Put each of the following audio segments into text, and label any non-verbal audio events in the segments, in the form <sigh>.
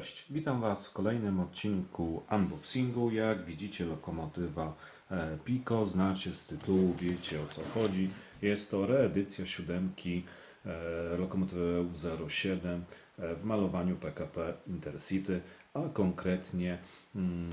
Cześć, witam Was w kolejnym odcinku unboxingu. Jak widzicie, lokomotywa e, Pico, znacie z tytułu, wiecie o co chodzi. Jest to reedycja siódemki e, lokomotywy EU07 e, w malowaniu PKP Intercity, a konkretnie mm,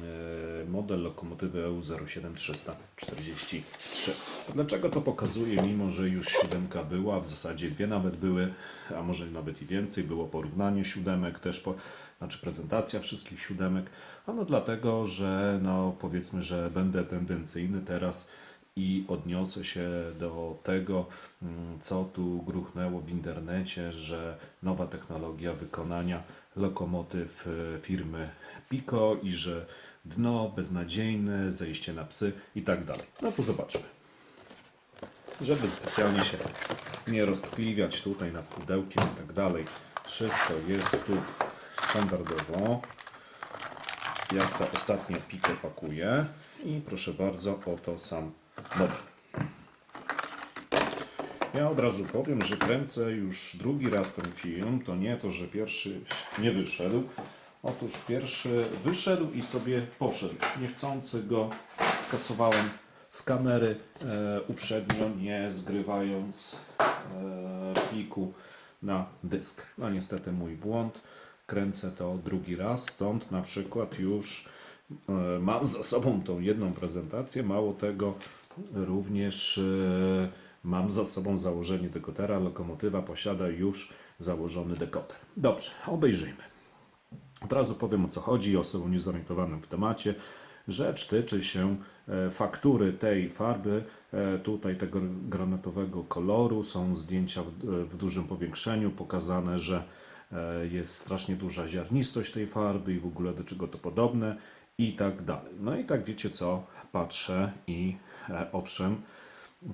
e, model lokomotywy EU07 343. Dlaczego to pokazuję, mimo że już siódemka była, w zasadzie dwie nawet były, a może nawet i więcej, było porównanie siódemek, też po, znaczy prezentacja wszystkich siódemek, ano dlatego, że no powiedzmy, że będę tendencyjny teraz i odniosę się do tego, mm, co tu gruchnęło w internecie, że nowa technologia wykonania lokomotyw e, firmy Pico i że dno beznadziejne, zejście na psy i tak dalej. No to zobaczmy. Żeby specjalnie się nie roztkliwiać tutaj nad pudełkiem i tak dalej, wszystko jest tu standardowo, jak ta ostatnia Pico pakuje. I proszę bardzo, oto sam model. Ja od razu powiem, że kręcę już drugi raz ten film. To nie to, że pierwszy nie wyszedł. Otóż pierwszy wyszedł i sobie poszedł. Niechcący go skasowałem z kamery e, uprzednio, nie zgrywając e, pliku na dysk. No niestety mój błąd. Kręcę to drugi raz, stąd na przykład już e, mam za sobą tą jedną prezentację. Mało tego, również e, mam za sobą założenie dekodera. Lokomotywa posiada już założony dekoder. Dobrze, obejrzyjmy. Od razu powiem o co chodzi osobom niezorientowanym w temacie. Rzecz tyczy się e, faktury tej farby, e, tutaj tego granatowego koloru. Są zdjęcia w, dużym powiększeniu, pokazane, że jest strasznie duża ziarnistość tej farby i w ogóle do czego to podobne i tak dalej. No i tak wiecie co, patrzę i owszem,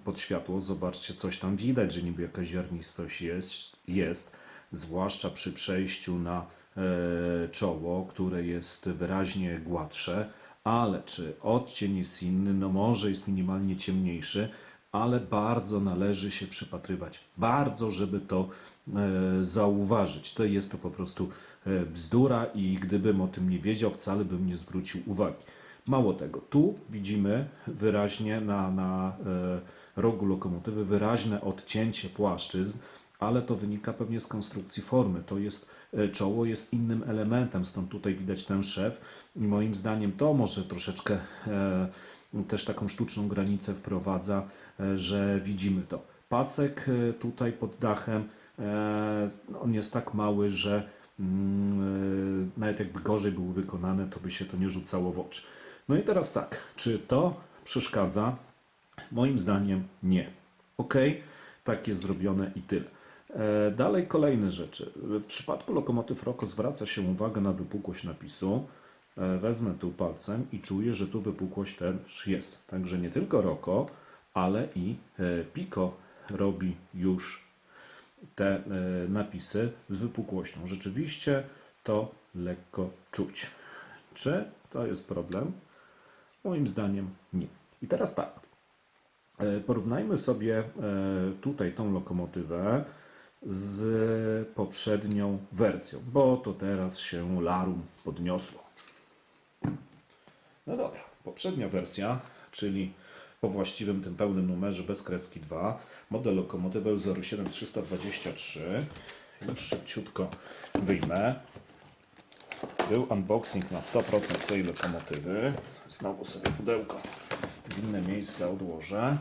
pod światło, zobaczcie, coś tam widać, że niby jakaś ziarnistość jest, jest zwłaszcza przy przejściu na e, czoło, które jest wyraźnie gładsze, ale czy odcień jest inny? No może jest minimalnie ciemniejszy, ale bardzo należy się przypatrywać. Bardzo, żeby to e, zauważyć. To jest to po prostu e, bzdura i gdybym o tym nie wiedział, wcale bym nie zwrócił uwagi. Mało tego, tu widzimy wyraźnie na, na e, rogu lokomotywy wyraźne odcięcie płaszczyzn, ale to wynika pewnie z konstrukcji formy. To jest e, czoło jest innym elementem, stąd tutaj widać ten szef i moim zdaniem to może troszeczkę e, też taką sztuczną granicę wprowadza, że widzimy to. Pasek tutaj pod dachem, e, on jest tak mały, że mm, nawet jakby gorzej był wykonany, to by się to nie rzucało w oczy. No i teraz tak, czy to przeszkadza? Moim zdaniem nie. Ok, tak jest zrobione i tyle. E, Dalej kolejne rzeczy. W przypadku lokomotyw Roko zwraca się uwagę na wypukłość napisu. E, Wezmę tu palcem i czuję, że tu wypukłość też jest. Także nie tylko Roko, ale i e, Pico robi już te napisy z wypukłością. Rzeczywiście to lekko czuć. Czy to jest problem? Moim zdaniem nie. I teraz tak. E, Porównajmy sobie e, tutaj tą lokomotywę z poprzednią wersją, bo to teraz się larum podniosło. No dobra, poprzednia wersja, czyli po właściwym tym pełnym numerze bez kreski 2, model lokomotywy 07323. Już szybciutko wyjmę. Był unboxing na 100% tej lokomotywy. Znowu sobie pudełko w inne miejsce odłożę.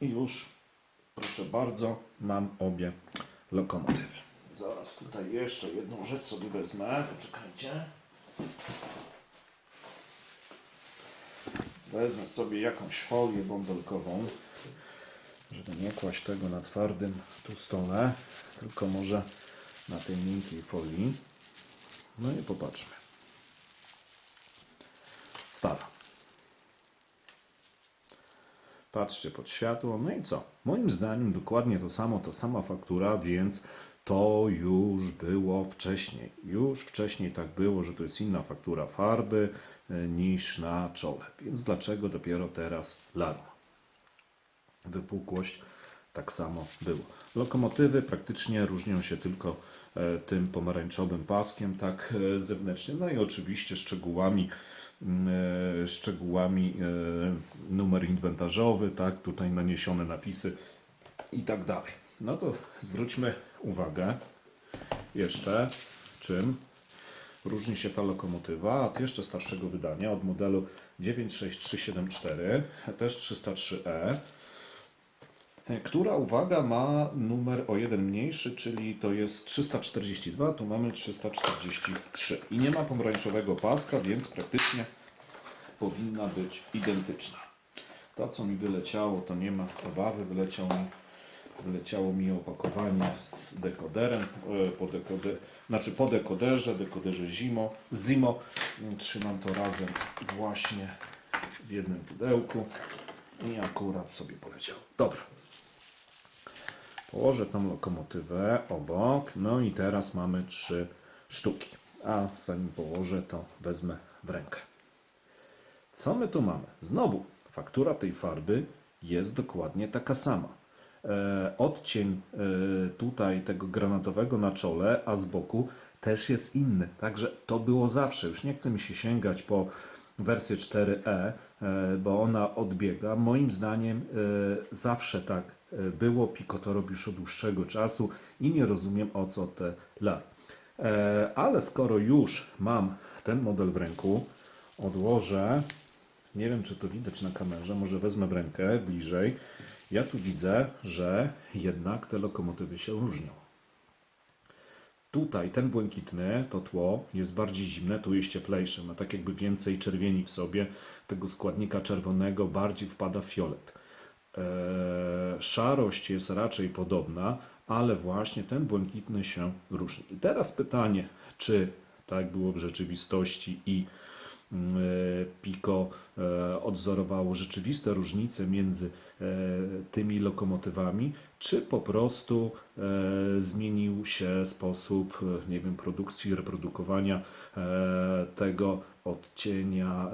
I już, proszę bardzo, mam obie lokomotywy. Zaraz tutaj jeszcze jedną rzecz sobie wezmę. Poczekajcie. Wezmę sobie jakąś folię bąbelkową, żeby nie kłaść tego na twardym tu stole, tylko może na tej miękkiej folii. No i popatrzmy. Stara. Patrzcie pod światło. No i co? Moim zdaniem dokładnie to samo, to sama faktura, więc to już było wcześniej. Już wcześniej tak było, że to jest inna faktura farby e, niż na czole. Więc dlaczego dopiero teraz larma? Wypukłość tak samo było. Lokomotywy praktycznie różnią się tylko e, tym pomarańczowym paskiem, tak e, zewnętrznie, no i oczywiście szczegółami, mm, szczegółami numer inwentarzowy, tak, tutaj naniesione napisy i tak dalej. No to zwróćmy uwagę jeszcze, czym różni się ta lokomotywa od jeszcze starszego wydania, od modelu 96374, też 303E, e, która, uwaga, ma numer o jeden mniejszy, czyli to jest 342, tu mamy 343. I nie ma pomarańczowego paska, więc praktycznie powinna być identyczna. To, co mi wyleciało, to nie ma obawy, wyleciało mi, wyleciało mi opakowanie z dekoderem, e, po dekoder, znaczy po dekoderze, dekoderze Zimo, Zimo. Trzymam to razem właśnie w jednym pudełku i akurat sobie poleciał. Dobra. Położę tą lokomotywę obok, no i teraz mamy trzy sztuki. A zanim położę, to wezmę w rękę. Co my tu mamy? Znowu, faktura tej farby jest dokładnie taka sama. E, odcień e, tutaj tego granatowego na czole, a z boku też jest inny. Także to było zawsze. Już nie chce mi się sięgać po wersję 4E, e, bo ona odbiega. Moim zdaniem zawsze tak było. Pico to robi już od dłuższego czasu i nie rozumiem o co te lar. Ale skoro już mam ten model w ręku, odłożę. Nie wiem, czy to widać na kamerze, może wezmę w rękę bliżej. Ja tu widzę, że jednak te lokomotywy się różnią. Tutaj ten błękitny, to tło jest bardziej zimne, tu jest cieplejsze, ma tak jakby więcej czerwieni w sobie, tego składnika czerwonego bardziej wpada fiolet. Eee, szarość jest raczej podobna, ale właśnie ten błękitny się różni. I teraz pytanie, czy tak było w rzeczywistości i Pico e, odzorowało rzeczywiste różnice między e, tymi lokomotywami, czy po prostu e, zmienił się sposób, nie wiem, produkcji, reprodukowania tego odcienia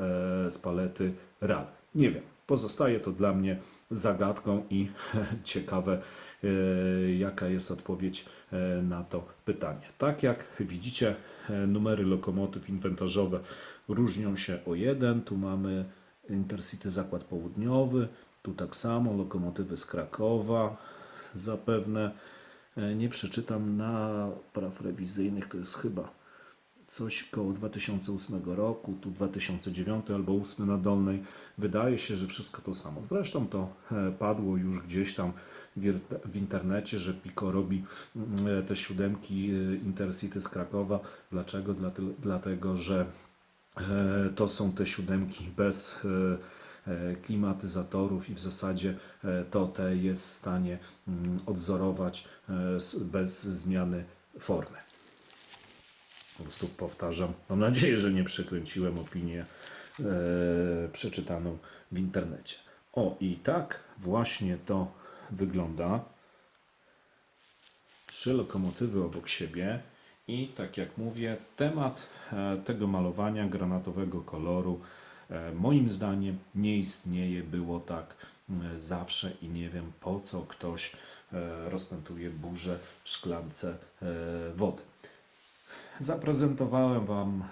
z palety RAL. Nie wiem. Pozostaje to dla mnie zagadką i <laughs> ciekawe, jaka jest odpowiedź na to pytanie. Tak jak widzicie, numery lokomotyw inwentarzowe różnią się o jeden. Tu mamy Intercity Zakład Południowy, tu tak samo lokomotywy z Krakowa. Zapewne e, nie przeczytam na praw rewizyjnych, to jest chyba coś koło 2008 roku, tu 2009 albo 2008 na dolnej. Wydaje się, że wszystko to samo. Zresztą to e, padło już gdzieś tam w internecie, że Pico robi mm, te siódemki e, Intercity z Krakowa. Dlaczego? Dlate- Dlatego, że e, to są te siódemki bez e, e, klimatyzatorów i w zasadzie e, to te jest w stanie mm, odzorować e, bez zmiany formy. Po prostu powtarzam. Mam nadzieję, że nie przekręciłem opinię e, przeczytaną w internecie. O, i tak właśnie to wygląda. Trzy lokomotywy obok siebie. I tak jak mówię, temat e, tego malowania granatowego koloru e, moim zdaniem nie istnieje, było tak zawsze i nie wiem po co ktoś e, rozpętuje burzę w szklance wody. Zaprezentowałem Wam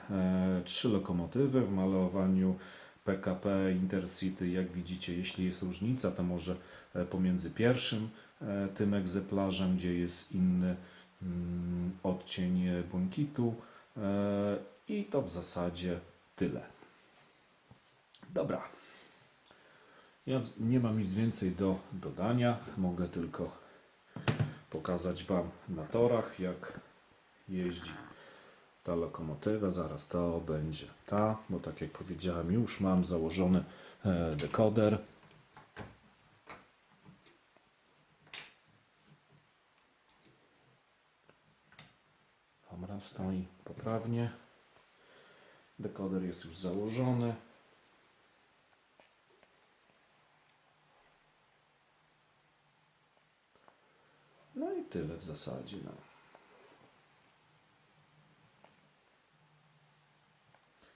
trzy lokomotywy w malowaniu PKP Intercity. Jak widzicie, jeśli jest różnica, to może pomiędzy pierwszym tym egzemplarzem, gdzie jest inny odcień e, błękitu e, i to w zasadzie tyle. Dobra. Ja nie mam nic więcej do dodania. Mogę tylko pokazać Wam na torach, jak jeździ ta lokomotywa, zaraz to będzie ta, bo tak jak powiedziałem, już mam założony e, dekoder. stoi poprawnie. Dekoder jest już założony. No i tyle w zasadzie. No.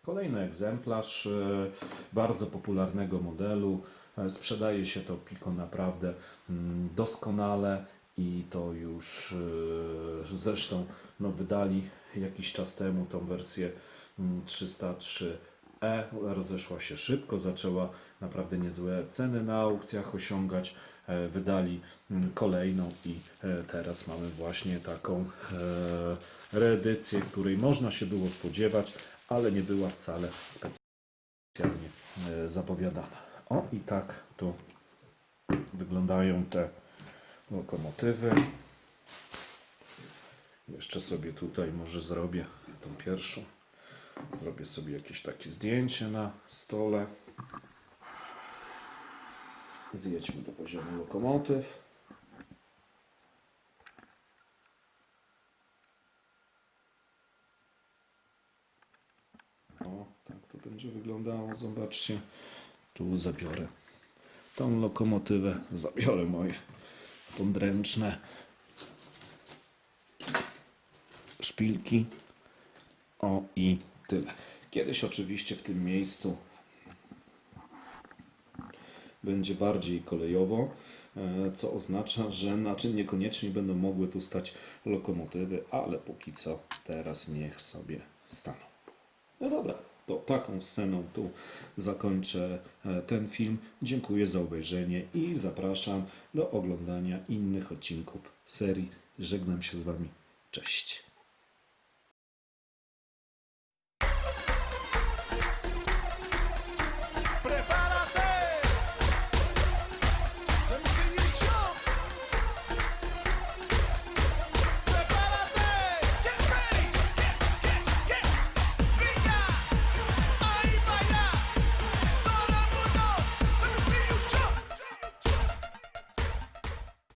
Kolejny egzemplarz e, bardzo popularnego modelu. E, sprzedaje się to Pico naprawdę mm, doskonale i to już e, zresztą no, wydali jakiś czas temu tą wersję mm, 303E. Rozeszła się szybko, zaczęła naprawdę niezłe ceny na aukcjach osiągać. E, Wydali mm, kolejną i e, teraz mamy właśnie taką e, reedycję, której można się było spodziewać, ale nie była wcale specjalnie e, zapowiadana. O i tak tu wyglądają te lokomotywy. Jeszcze sobie tutaj może zrobię tą pierwszą. Zrobię sobie jakieś takie zdjęcie na stole. Zjedźmy do poziomu lokomotyw. O, tak to będzie wyglądało. Zobaczcie. Tu zabiorę tą lokomotywę. Zabiorę moje podręczne szpilki. O i tyle. Kiedyś oczywiście w tym miejscu będzie bardziej kolejowo, e, co oznacza, że naczyń niekoniecznie będą mogły tu stać lokomotywy, ale póki co teraz niech sobie staną. No dobra, to taką sceną tu zakończę e, ten film. Dziękuję za obejrzenie i zapraszam do oglądania innych odcinków serii. Żegnam się z Wami. Cześć.